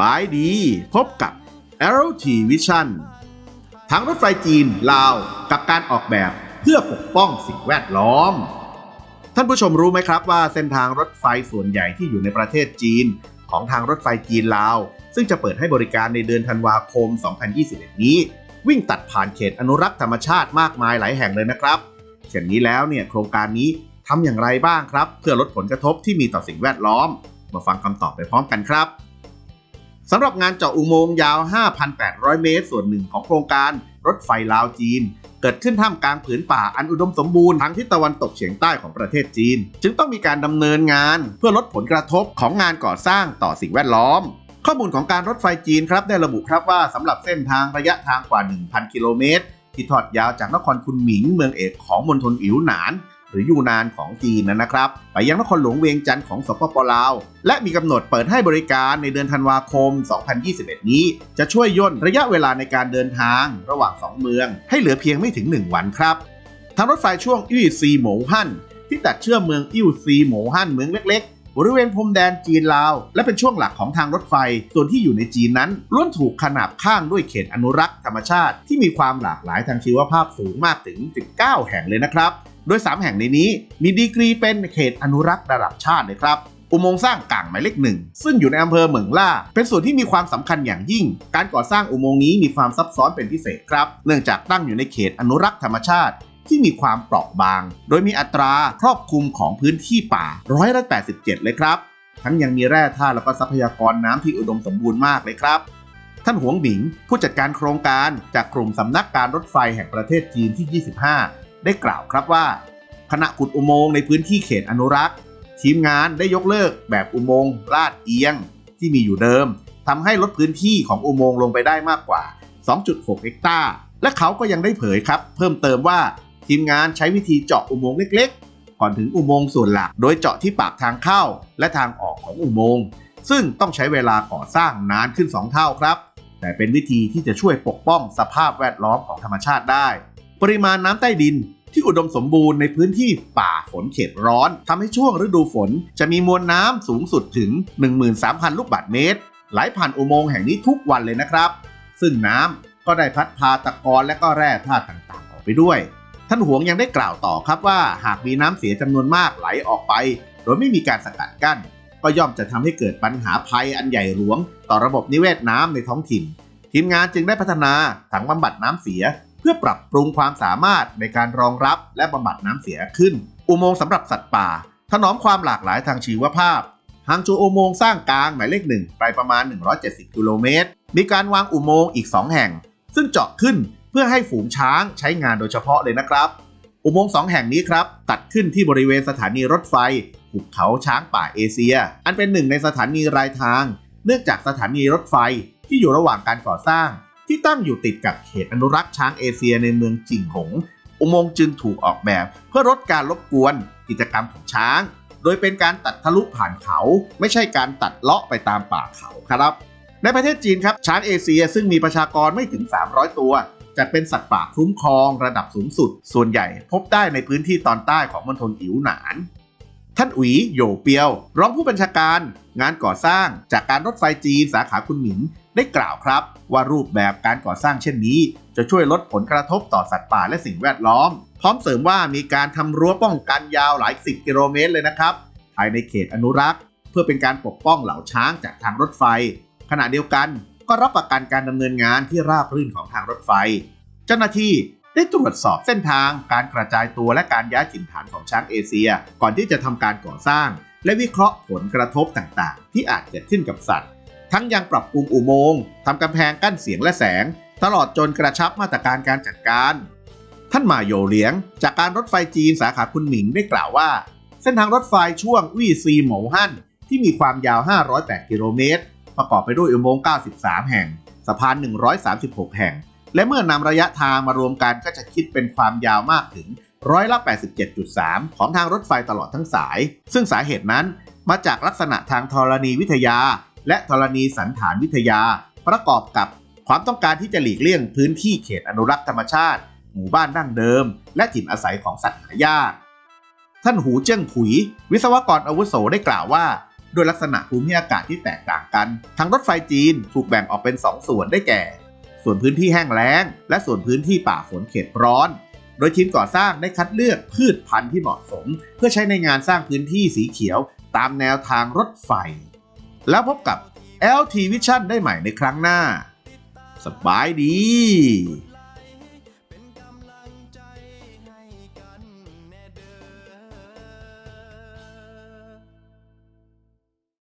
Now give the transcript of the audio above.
บายดี พบกับ a e r o T Vision ทางรถไฟจีนลาวกับการออกแบบเพื่อปกป้องสิ่งแวดล้อม ท่านผู้ชมรู้ไหมครับว่าเส้นทางรถไฟส่วนใหญ่ที่อยู่ในประเทศจีน ของทางรถไฟจีนลาว ซึ่งจะเปิดให้บริการในเดือนธันวาคม 2021 นี้ วิ่งตัดผ่านเขตอนุรักษ์ธรรมชาติมากมายหลายแห่งเลยนะครับเช่นนี้แล้วเนี่ยโครงการนี้ทำอย่างไรบ้างครับ เพื่อลดผลกระทบที่มีต่อสิ่งแวดล้อม มาฟังคำตอบไปพร้อมกันครับ สำหรับงานเจาะอุโมงค์ยาว 5,800 เมตร ส่วนหนึ่งของโครงการรถไฟลาวจีน เกิดขึ้นท่ามกลางผืนป่าอันอุดมสมบูรณ์ทางทิศตะวันตกเฉียงใต้ของประเทศจีน จึงต้องมีการดำเนินงานเพื่อลดผลกระทบของงานก่อสร้างต่อสิ่งแวดล้อม ข้อมูลของการรถไฟจีนครับได้ระบุครับว่าสำหรับเส้นทางระยะทางกว่า 1,000 กิโลเมตรที่ทอดยาวจากนครคุนหมิงเมืองเอกของมณฑลอิ๋วหนาน หรือยูนานของจีนนะครับ ไปยังนครหลวงเวียงจันทร์ของสปปลาว และมีกำหนดเปิดให้บริการในเดือนธันวาคม 2021 นี้ จะช่วยย่นระยะเวลาในการเดินทางระหว่าง 2 เมือง ให้เหลือเพียงไม่ถึง 1 วันครับทางรถไฟช่วงอี้ซีหมูฮั่นที่ตัดเชื่อมเมืองอิ้วซีหมูฮั่นเมืองเล็กๆบริเวณพรมแดนจีนลาว และเป็นช่วงหลักของทางรถไฟ ส่วนที่อยู่ในจีนนั้นล้วนถูกขนาบข้างด้วยเขตอนุรักษ์ธรรมชาติ ที่มีความหลากหลายทางชีวภาพสูงมากถึง 19 แห่งเลยนะครับ โดย 3 แห่งในนี้มีดีกรีเป็นเขตอนุรักษ์ระดับชาติเลยครับอุโมงค์สร้างก่างหมายเลขหนึ่งซึ่งอยู่ในอำเภอเหมืองล่า เป็นส่วนที่มีความสำคัญอย่างยิ่ง การก่อสร้างอุโมงค์นี้มีความซับซ้อนเป็นพิเศษครับ เนื่องจากตั้งอยู่ในเขตอนุรักษ์ธรรมชาติที่มีความเปราะบาง โดยมีอัตราครอบคลุมของพื้นที่ป่าร้อยละ87 เลยครับ ทั้งยังมีแร่ธาตุและก็ทรัพยากรน้ำที่อุดมสมบูรณ์มากเลยครับ ท่านหวงหมิง ผู้จัดการโครงการจากกลุ่มสำนักการรถไฟแห่งประเทศจีนที่ 25 ได้กล่าวครับว่า ขณะขุดอุโมงค์ในพื้นที่เขตอนุรักษ์ ทีมงานได้ยกเลิกแบบอุโมงค์ลาดเอียงที่มีอยู่เดิมทำให้ลดพื้นที่ของอุโมงค์ลงไปได้มากกว่า 2.6 เฮกตาร์ และเขาก็ยังได้เผยครับ เพิ่มเติมว่าทีมงานใช้วิธีเจาะอุโมงค์เล็กๆ ก่อนถึงอุโมงค์ส่วนหลัก โดยเจาะที่ปากทางเข้าและทางออกของอุโมงค์ซึ่งต้องใช้เวลาก่อสร้างนานขึ้น 2 เท่าครับ แต่เป็นวิธีที่จะช่วยปกป้องสภาพแวดล้อมของธรรมชาติได้ ปริมาณน้ำใต้ดิน ที่อุดมสมบูรณ์ในพื้นที่ป่าฝนเขตร้อนทำให้ช่วงฤดูฝนจะมีมวลน้ำสูงสุดถึง 13,000 ลูกบาศก์เมตร ไหลผ่านอุโมงค์แห่งนี้ทุกวันเลยนะครับ ซึ่งน้ำก็ได้พัดพาตะกอนและก็แร่ธาตุต่างๆ ออกไปด้วย ท่านหวงยังได้กล่าวต่อครับว่า หากมีน้ำเสียจำนวนมากไหลออกไป โดยไม่มีการสกัดกั้น ก็ย่อมจะทำให้เกิดปัญหาภัยอันใหญ่หลวง ต่อระบบนิเวศน้ำในท้องถิ่น ทีมงานจึงได้พัฒนาถังบำบัดน้ำเสีย เพื่อปรับปรุงความสามารถในการรองรับและบำบัดน้ำเสียขึ้น อุโมงค์สำหรับสัตว์ป่า ถนอมความหลากหลายทางชีวภาพฮางจูอุโมงค์สร้างกลางหมายเลขหนึ่งไปประมาณ 170 กิโลเมตร มีการวางอุโมงค์อีก 2 แห่ง ซึ่งเจาะขึ้นเพื่อให้ฝูงช้างใช้งานโดยเฉพาะเลยนะครับ อุโมงค์สองแห่งนี้ครับ ตัดขึ้นที่บริเวณสถานีรถไฟหุบเขาช้างป่าเอเชีย อันเป็นหนึ่งในสถานีรายทาง เนื่องจากสถานีรถไฟที่อยู่ระหว่างการก่อสร้าง ที่ตั้งอยู่ติดกับเขตอนุรักษ์ช้างเอเชียในเมืองจิงหง อุโมงค์จึงถูกออกแบบเพื่อลดการรบกวนกิจกรรมของช้าง โดยเป็นการตัดทะลุผ่านเขา ไม่ใช่การตัดเลาะไปตามป่าเขาครับ ในประเทศจีนครับช้างเอเชียซึ่งมีประชากรไม่ถึง 300 ตัวจัดเป็นสัตว์ป่าคุ้มครองระดับสูงสุด ส่วนใหญ่พบได้ในพื้นที่ตอนใต้ของมณฑลอิ๋วหนาน ท่านอุ๋ยโยเปียว รองผู้บัญชาการ งานก่อสร้าง จากการรถไฟจีนสาขาคุณหมิงได้กล่าวครับ ว่ารูปแบบการก่อสร้างเช่นนี้ จะช่วยลดผลกระทบต่อสัตว์ป่าและสิ่งแวดล้อม พร้อมเสริมว่ามีการทำรั้วป้องกันยาวหลายสิบกิโลเมตรเลยนะครับภายในเขตอนุรักษ์ เพื่อเป็นการปกป้องเหล่าช้างจากทางรถไฟ ขณะเดียวกันก็รับประกันการดำเนินงานที่ราบรื่นของทางรถไฟ เจ้าหน้าที่ ได้ตรวจสอบเส้นทางการกระจายตัวและการย้ายถิ่นฐานของช้างเอเชีย ก่อนที่จะทำการก่อสร้าง และวิเคราะห์ผลกระทบต่างๆ ที่อาจเกิดขึ้นกับสัตว์ ทั้งยังปรับปรุงอุโมงค์ทำกำแพงกั้นเสียงและแสง ตลอดจนกระชับมาตรการการจัดการ ท่านมาโยเหลียง จากการรถไฟจีนสาขาคุณหมิงได้กล่าวว่า เส้นทางรถไฟช่วงวี่ซีหมาฮั่นที่มีความยาว 508 กิโลเมตร ประกอบไปด้วยอุโมงค์ 93 แห่ง สะพาน 136 แห่ง และเมื่อนำระยะทางมารวมกันก็จะคิดเป็นความยาวมากถึงร้อยละ 87.3 ของทางรถไฟตลอดทั้งสาย ซึ่งสาเหตุนั้นมาจากลักษณะทางธรณีวิทยา และธรณีสันฐานวิทยา ประกอบกับความต้องการที่จะหลีกเลี่ยงพื้นที่เขตอนุรักษ์ธรรมชาติ หมู่บ้านดั้งเดิม และถิ่นอาศัยของสัตว์หายากท่านหูเจิ้งผุย วิศวกรอาวุโสได้กล่าวว่าด้วยลักษณะภูมิอากาศที่แตกต่างกันทางรถไฟจีนถูกแบ่งออกเป็น 2 ส่วนได้แก่ ส่วนพื้นที่แห้งแล้ง และส่วนพื้นที่ป่าฝนเขตร้อน โดยทีมก่อสร้างได้คัดเลือกพืชพันธุ์ที่เหมาะสม เพื่อใช้ในงานสร้างพื้นที่สีเขียวตามแนวทางรถไฟ แล้วพบกับ LT Vision ได้ใหม่ในครั้งหน้า สบายดี